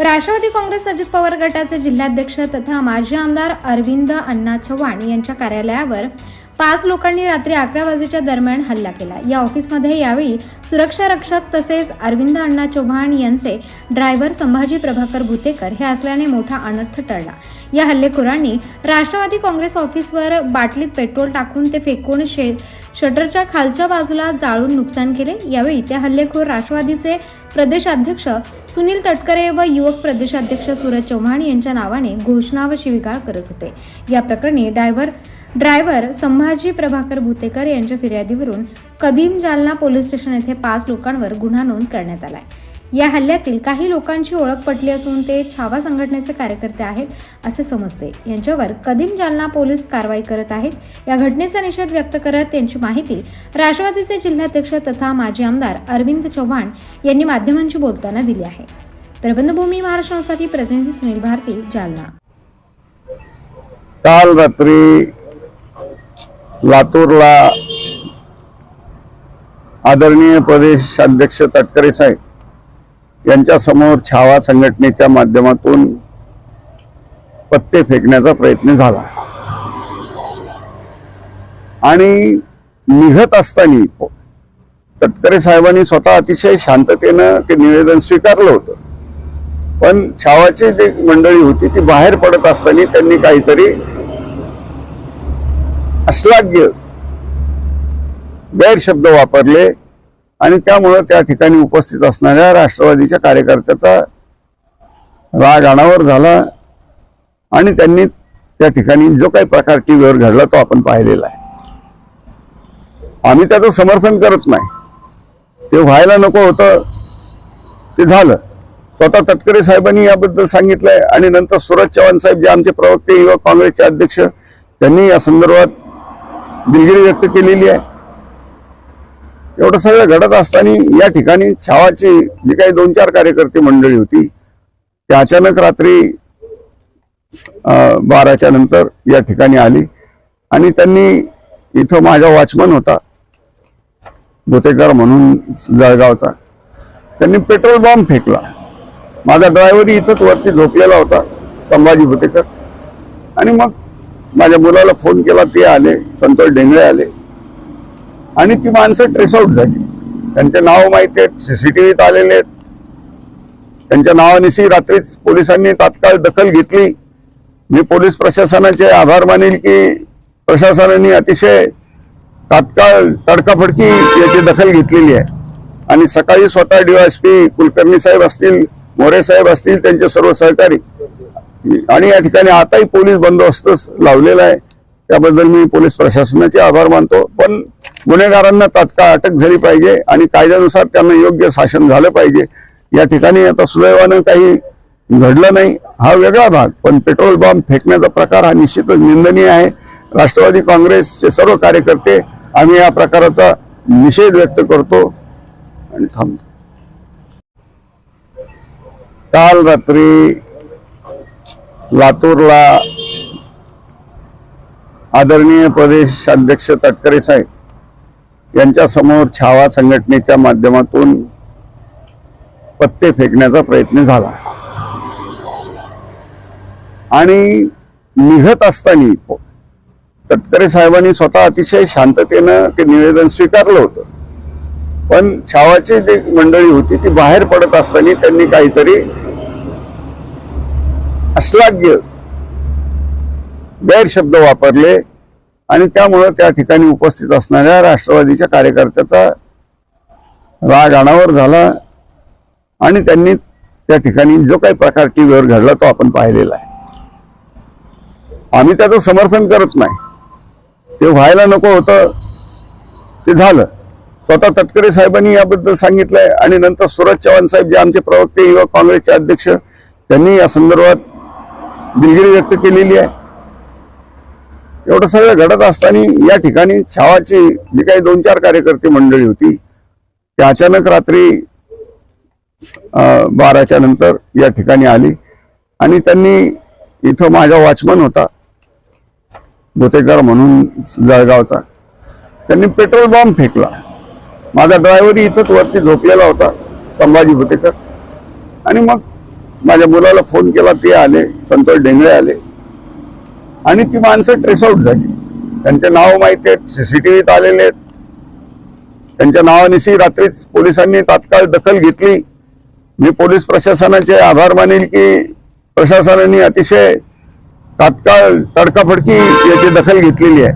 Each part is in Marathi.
राष्ट्रवादी काँग्रेस अजित पवार गटाचे जिल्हाध्यक्ष तथा माजी आमदार अरविंद अण्णा चव्हाण यांच्या कार्यालयावर पाच लोकांनी रात्री अकरा वाजेच्या दरम्यान हल्ला केला. या ऑफिसमध्ये यावेळी सुरक्षा रक्षक तसेच अरविंद अण्णा चव्हाण यांचे ड्रायव्हर संभाजी प्रभाकर भुतेकर हे असल्याने मोठा अनर्थ टळला. या हल्लेखोरांनी राष्ट्रवादी काँग्रेस ऑफिसवर बाटलीत पेट्रोल टाकून ते फेकून शे शटरच्या खालच्या बाजूला जाळून नुकसान केले. यावेळी ते हल्लेखोर राष्ट्रवादीचे प्रदेशाध्यक्ष सुनील तटकरे व युवक प्रदेशाध्यक्ष सूरज चव्हाण यांच्या नावाने घोषणा व शिवीगाळ करत होते. या प्रकरणी ड्रायव्हर ड्रायव्हर संभाजी प्रभाकर भुतेकर यांच्या फिर्यादीवरून कदीम जालना पोलीस स्टेशन येथे पाच लोकांवर गुन्हा नोंद करण्यात आलाय. या हल्ल्यातील काही लोकांची ओळख पटली असून ते छावा संघटनेचे कार्यकर्ते आहेत असे समजते. यांच्यावर कदीम जालना पोलीस कारवाई करत आहेत. या घटनेचा निषेध व्यक्त करत त्यांची माहिती राष्ट्रवादीचे जिल्हाध्यक्ष तथा माजी आमदार अरविंद चव्हाण यांनी माध्यमांशी बोलताना दिली आहे. प्रबंधभूमी महाराष्ट्रासाठी प्रतिनिधी सुनील भारती जालना. काल रात्री लातूरला आदरणीय प्रदेश अध्यक्ष तटकरे साहेब यांच्या समोर छावा संघटनेच्या माध्यमातून पत्ते फेकण्याचा प्रयत्न झाला. आणि निघत असताना तटकरे साहेबांनी स्वतः अतिशय शांततेनं ते निवेदन स्वीकारलं होतं. पण छावाची जी मंडळी होती ती बाहेर पडत असताना त्यांनी काहीतरी अश्लाघ्य गैरशब्द वापरले आणि त्यामुळं त्या ठिकाणी उपस्थित असणाऱ्या राष्ट्रवादीच्या कार्यकर्त्याचा राग अनावर झाला आणि त्यांनी त्या ठिकाणी जो काही प्रकार टीव्हीवर घडला तो आपण पाहिलेला आहे. आम्ही त्याचं समर्थन करत नाही. ते व्हायला नको होतं. ते झालं. स्वतः तटकरे साहेबांनी याबद्दल सांगितलंय आणि नंतर सुरज चव्हाण साहेब जे आमचे प्रवक्ते युवक काँग्रेसचे अध्यक्ष त्यांनी या संदर्भात दिलगिरी व्यक्त केलेली आहे. एवढं सगळं घडत असताना या ठिकाणी छावाची जी काही दोन चार कार्यकर्ते मंडळी होती ते अचानक रात्री बाराच्या नंतर या ठिकाणी आली आणि त्यांनी इथं माझा वॉचमन होता भोतेकर म्हणून जळगावचा. त्यांनी पेट्रोल बॉम्ब फेकला. माझा ड्रायव्हर इथंच वरती झोपलेला होता संभाजी भुतेकर. आणि मग माझ्या मुलाला फोन केला ते आले. संतोष ढेंगळे आले. आणि ती माणसं ट्रेस आउट झाली. त्यांचे नाव माहिती आहेत सीसीटीव्हीत आलेले आहेत. त्यांच्या नावानिशी रात्रीच पोलिसांनी तात्काळ दखल घेतली. मी पोलीस प्रशासनाचे आभार मानेल की प्रशासनाने अतिशय तात्काळ तडकाफडकी याची दखल घेतलेली आहे. आणि सकाळी स्वतः डीवायसपी कुलकर्णी साहेब असतील मोरे साहेब असतील त्यांचे सर्व सहकारी आणि या ठिकाणी आताही पोलीस बंदोबस्त लावलेला आहे. त्याबद्दल मी पोलीस प्रशासनाचे आभार मानतो. पण गुन्हेगारांना तात्काळ अटक झाली पाहिजे आणि कायद्यानुसार त्यांना योग्य शासन झालं पाहिजे. या ठिकाणी आता सुदैवानं काही घडलं नाही. हा वेगळा भाग. पण पेट्रोल बॉम्ब फेकण्याचा प्रकार हा निश्चितच निंदनीय आहे. राष्ट्रवादी काँग्रेसचे सर्व कार्यकर्ते आम्ही या प्रकाराचा निषेध व्यक्त करतो आणि थांबतो. काल रात्री लातूरला आदरणीय प्रदेश अध्यक्ष तटकरे साहेब यांच्यासमोर छावा संघटनेच्या माध्यमातून पत्ते फेकण्याचा प्रयत्न झाला. आणि निघत असताना तटकरे साहेबांनी स्वतः अतिशय शांततेनं ते निवेदन स्वीकारलं होतं. पण छावाची जी मंडळी होती ती बाहेर पडत असताना त्यांनी काहीतरी अश्लाघ्य गैरशब्द वापरले आणि त्यामुळं त्या ठिकाणी उपस्थित असणाऱ्या राष्ट्रवादीच्या कार्यकर्त्याचा राग अनावर झाला आणि त्यांनी त्या ठिकाणी जो काही प्रकार टीव्हीवर घडला तो आपण पाहिलेला आहे. आम्ही त्याचं समर्थन करत नाही. ते व्हायला नको होतं. ते झालं. स्वतः तटकरे साहेबांनी याबद्दल सांगितलंय आणि नंतर सुरज चव्हाण साहेब जे आमचे प्रवक्ते युवक काँग्रेसचे अध्यक्ष त्यांनी या संदर्भात दिलगिरी व्यक्त केलेली आहे. एवढं सगळं घडत असताना या ठिकाणी छावाची जी काही दोन चार कार्यकर्ते मंडळी होती ते अचानक रात्री बाराच्या नंतर या ठिकाणी आली आणि त्यांनी इथं माझा वॉचमन होता गोतेकर म्हणून जळगावचा. त्यांनी पेट्रोल बॉम्ब फेकला. माझा ड्रायव्हर इथंच वरती झोपलेला होता संभाजी भुतेकर आणि मग माझ्या मुलाला फोन केला ते आले. संतोष ढेंगळे आले. आणि ती माणसं ट्रेसआउट झाली. त्यांचे नाव माहिती आहेत सीसीटीव्हीत आलेले आहेत. त्यांच्या नावानिशी रात्रीच पोलिसांनी तात्काळ दखल घेतली. मी पोलीस प्रशासनाचे आभार मानेल की प्रशासनाने अतिशय तात्काळ तडकाफडकी याची दखल घेतलेली आहे.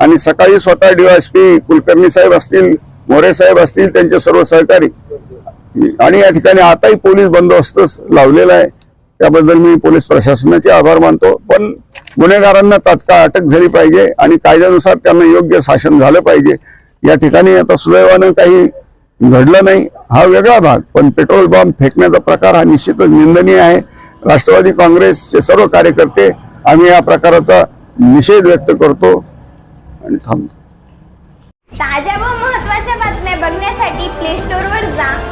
आणि सकाळी स्वतः डीवायसपी कुलकर्णी साहेब असतील मोरे साहेब असतील त्यांचे सर्व सहकारी आणि या ठिकाणी आताही पोलीस बंदोबस्त लावलेला आहे. त्याबद्दल मी पोलीस प्रशासनाचे आभार मानतो. पण गुन्हेगारांना तात्काळ अटक झाली पाहिजे आणि कायद्यानुसार त्यांना योग्य शासन झालं पाहिजे. या ठिकाणी आता सुदैवानं काही घडलं नाही. हा वेगळा भाग. पण पेट्रोल बॉम्ब फेकण्याचा प्रकार हा निश्चितच निंदनीय आहे. राष्ट्रवादी काँग्रेसचे सर्व कार्यकर्ते आम्ही या प्रकाराचा निषेध व्यक्त करतो. आणि थांबतो. ताज्या व महत्त्वाच्या बातम्या बघण्यासाठी प्ले स्टोअरवर जा.